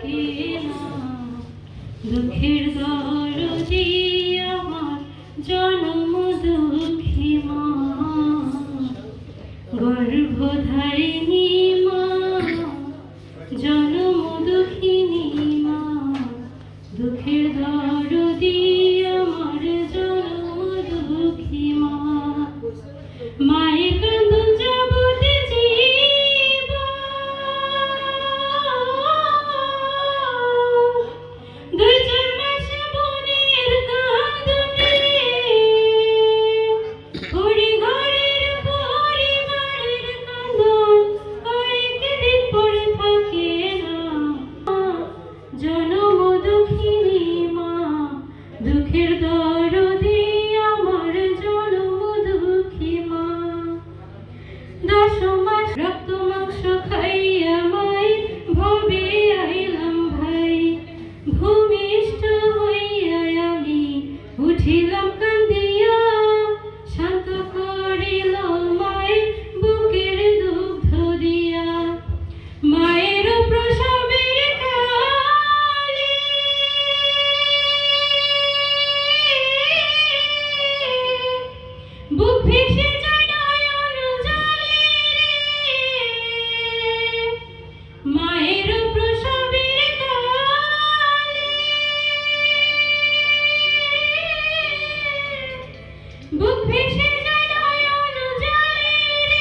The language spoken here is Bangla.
থাকে দুঃখের দরজি আমার জন্ম দুঃখী মা। গর্ভধারী দুঃখের দরদি আমার জন্ম দুঃখী মা। দশ মাস রক্ত দেশে